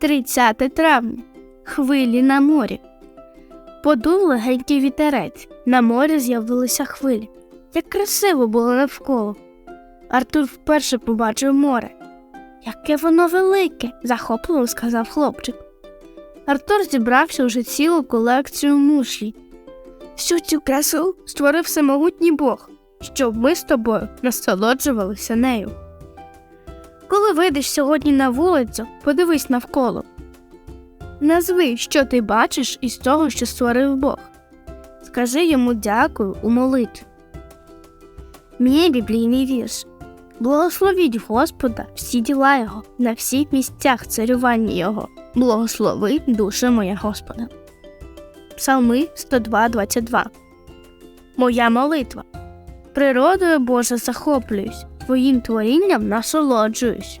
30 травня. Хвилі на морі. Подув легенький вітерець. На морі з'явилися хвилі. Як красиво було навколо. Артур вперше побачив море. Яке воно велике, захопливо сказав хлопчик. Артур зібрався уже цілу колекцію мушлі. Всю цю красу створив всемогутній Бог, щоб ми з тобою насолоджувалися нею. Коли вийдеш сьогодні на вулицю, подивись навколо. Назви, що ти бачиш із того, що створив Бог. Скажи йому дякую у молитві. Мій біблійний вірш. Благословіть Господа всі діла Його, на всіх місцях царювання Його. Благослови душа моя Господа. Псалми 102.22 Моя молитва. Природою Боже захоплююсь, Твоїм творінням насолоджуюсь.